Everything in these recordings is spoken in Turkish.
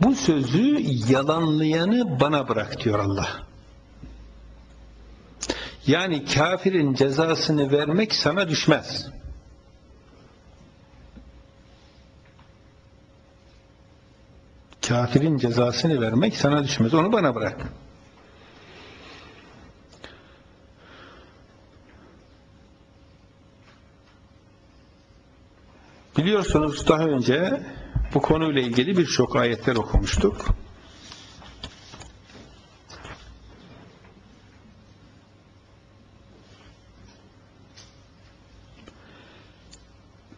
Bu sözü yalanlayanı bana bırak diyor Allah. Yani kafirin cezasını vermek sana düşmez. Kafirin cezasını vermek sana düşmez. Onu bana bırak. Biliyorsunuz daha önce bu konuyla ilgili birçok ayetler okumuştuk.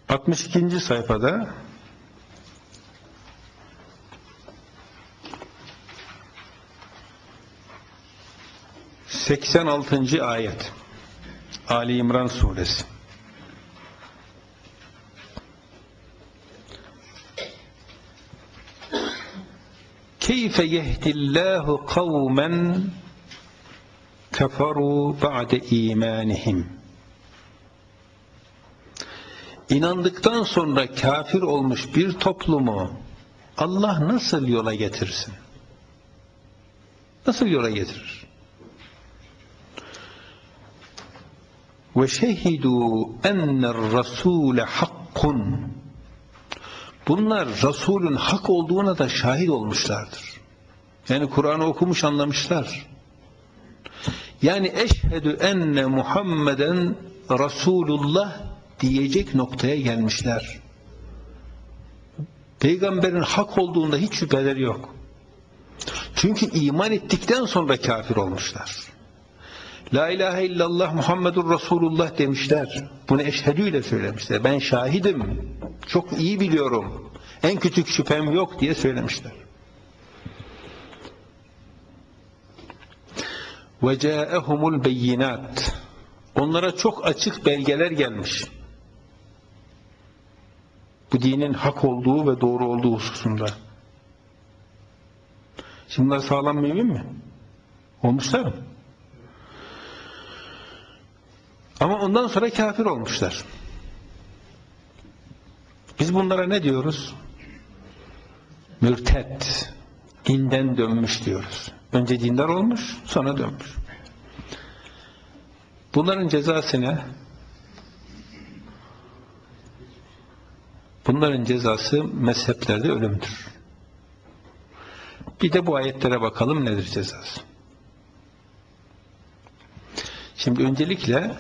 Altmış ikinci sayfada seksen altıncı ayet Ali İmran suresi Keyfe yehdillahu kavmen keferu ba'de imanihim. İnandıktan sonra kafir olmuş bir toplumu Allah nasıl yola getirsin? Nasıl yola getirir? Ve şehidu enner rasule Bunlar Resul'ün hak olduğuna da şahit olmuşlardır. Yani Kur'an'ı okumuş anlamışlar. Yani eşhedü enne Muhammeden Resulullah diyecek noktaya gelmişler. Peygamberin hak olduğunda hiç şüpheleri yok. Çünkü iman ettikten sonra kafir olmuşlar. La ilahe illallah Muhammedur Resulullah demişler. Bunu eşhedüyle söylemişler. Ben şahidim. Çok iyi biliyorum. En küçük şüphem yok diye söylemişler. Ca'ehumul beyinat. Onlara çok açık belgeler gelmiş. Bu dinin hak olduğu ve doğru olduğu hususunda. Şimdi bunlar sağlam mümin mi? Olmuşlar mı? Ama ondan sonra kafir olmuşlar. Biz bunlara ne diyoruz? Mürted, dinden dönmüş diyoruz. Önce dindar olmuş, sonra dönmüş. Bunların cezası ne? Bunların cezası mezheplerde ölümdür. Bir de bu ayetlere bakalım nedir cezası. Şimdi öncelikle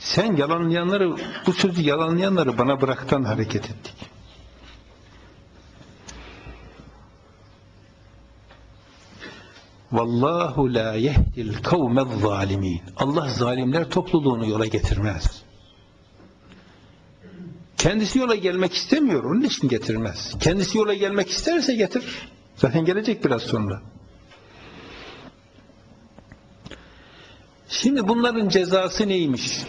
sen yalanlayanları, bu sözü yalanlayanları bana bıraktan hareket ettik. Vallahu la yehdil kavmez zalimin. Allah zalimler topluluğunu yola getirmez. Kendisi yola gelmek istemiyor, onun için getirmez. Kendisi yola gelmek isterse getirir. Zaten gelecek biraz sonra. Şimdi bunların cezası neymiş?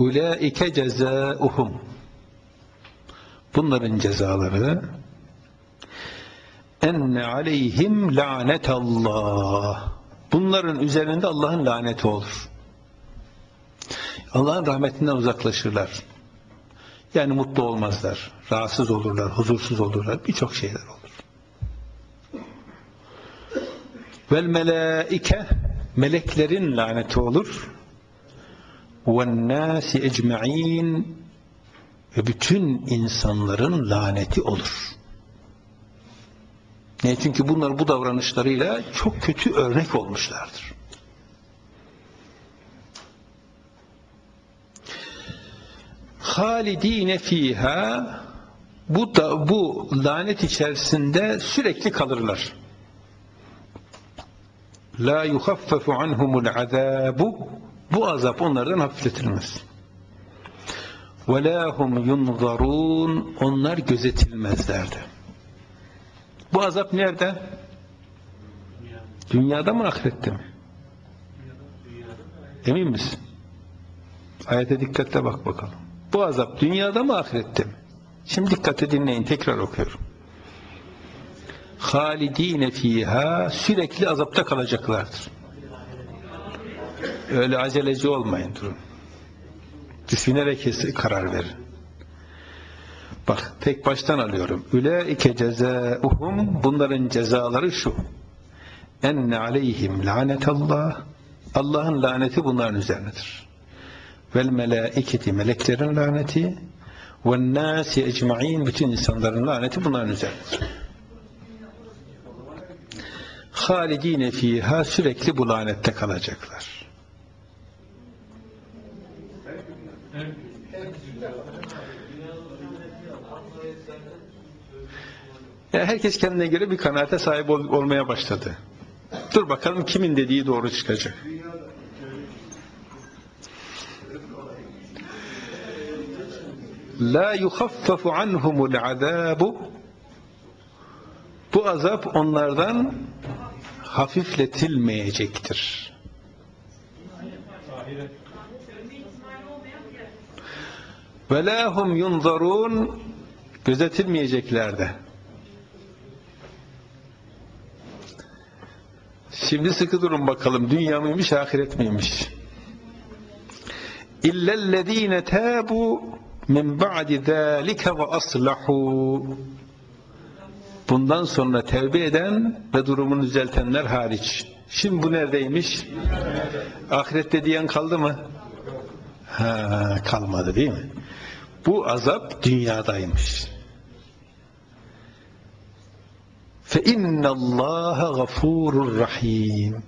Ulaike cezauhum. Bunların cezaları enne aleyhim lanetallah. Bunların üzerinde Allah'ın laneti olur. Allah'ın rahmetinden uzaklaşırlar. Yani mutlu olmazlar, rahatsız olurlar, huzursuz olurlar, birçok şeyler olur. Vel melaike meleklerin laneti olur وَالنَّاسِ اَجْمَعِينَ ve bütün insanların laneti olur. Ne? Çünkü bunlar bu davranışlarıyla çok kötü örnek olmuşlardır. Halidine fiha bu da, bu lanet içerisinde sürekli kalırlar. La yuhaffefu anhumul azabu bu azap onlardan hafifletilmez. وَلَا هُمْ يُنْظَرُونَ Onlar gözetilmezlerdi. Bu azap nerede? Dünyada mı ahirette mi? Emin misin? Ayete dikkatle bak bakalım. Bu azap dünyada mı ahirette mi? Şimdi dikkatle dinleyin tekrar okuyorum. Halidine fiha sürekli azapta kalacaklardır. Öyle aceleci olmayın durun. Düşünerek karar verin. Bak tek baştan alıyorum. Ülaike cezauhum bunların cezaları şu. Enne aleyhim lanetallah Allah'ın laneti bunların üzerinedir. Vel melaiketi meleklerin laneti ve nasi ecmaîn bütün insanların laneti bunların üzerinedir. Halidine fiha sürekli bu lanette kalacaklar. Ya herkes kendine göre bir kanaate sahip ol- olmaya başladı. Dur bakalım kimin dediği doğru çıkacak. La yukhaffafu anhumul azabu Bu azap onlardan hafifletilmeyecektir. Ve la hum yunzarun gözetilmeyecekler de. Şimdi sıkı durun bakalım dünya mıymış ahiret miymiş? İllellezine tabu min ba'di zalika ve aslahu Bundan sonra tevbe eden ve durumunu düzeltenler hariç. Şimdi bu neredeymiş? Ahirette diyen kaldı mı? Ha, kalmadı değil mi? Bu azap dünyadaymış. Fe innallaha gafurur rahim.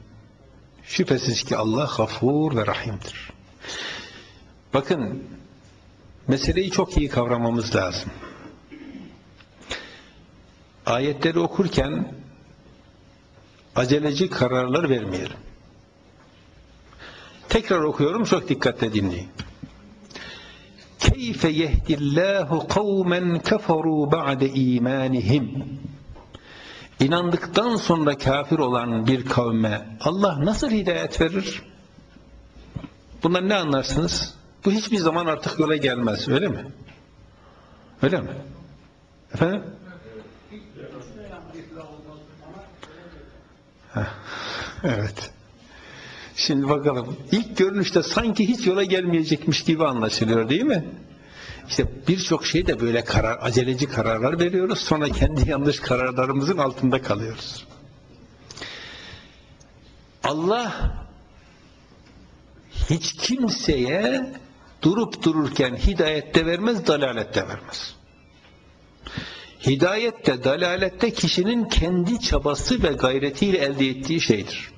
Şüphesiz ki Allah gafur ve rahimdir. Bakın meseleyi çok iyi kavramamız lazım. Ayetleri okurken aceleci kararlar vermeyelim. Tekrar okuyorum çok dikkatle dinleyin. Keyfe yehdillahu kavmen keferu ba'de imanihim. İnandıktan sonra kafir olan bir kavme Allah nasıl hidayet verir? Bundan ne anlarsınız? Bu hiçbir zaman artık yola gelmez, öyle mi? Öyle mi? Efendim? Evet. Şimdi bakalım. İlk görünüşte sanki hiç yola gelmeyecekmiş gibi anlaşılıyor değil mi? İşte birçok şey de böyle karar, aceleci kararlar veriyoruz. Sonra kendi yanlış kararlarımızın altında kalıyoruz. Allah hiç kimseye durup dururken hidayette vermez, dalalette vermez. Hidayette, dalalette kişinin kendi çabası ve gayretiyle elde ettiği şeydir.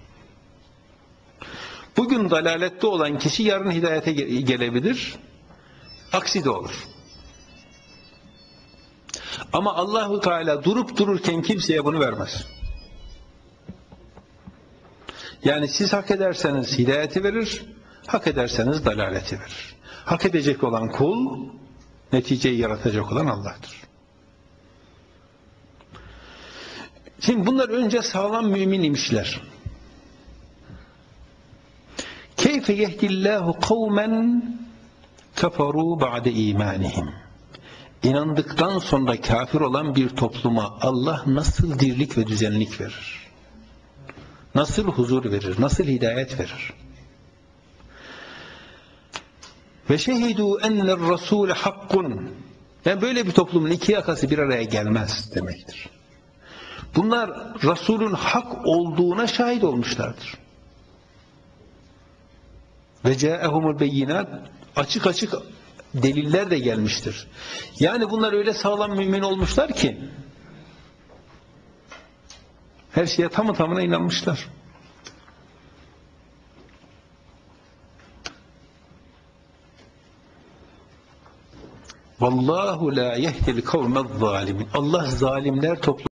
Bugün dalalette olan kişi yarın hidayete gelebilir. Aksi de olur. Ama Allahu Teala durup dururken kimseye bunu vermez. Yani siz hak ederseniz hidayeti verir, hak ederseniz dalaleti verir. Hak edecek olan kul, neticeyi yaratacak olan Allah'tır. Şimdi bunlar önce sağlam mümin imişler. Keyfe yehdillahu kavmen keferu ba'de imanihim. İnandıktan sonra kafir olan bir topluma Allah nasıl dirlik ve düzenlik verir? Nasıl huzur verir? Nasıl hidayet verir? Ve şehidu enner rasul hakkun. Yani böyle bir toplumun iki yakası bir araya gelmez demektir. Bunlar Resulün hak olduğuna şahit olmuşlardır. Ve caehumul beyinat açık açık deliller de gelmiştir. Yani bunlar öyle sağlam mümin olmuşlar ki her şeye tamı tamına inanmışlar. Vallahu la yehdil kavmez zalimin. Allah zalimler toplu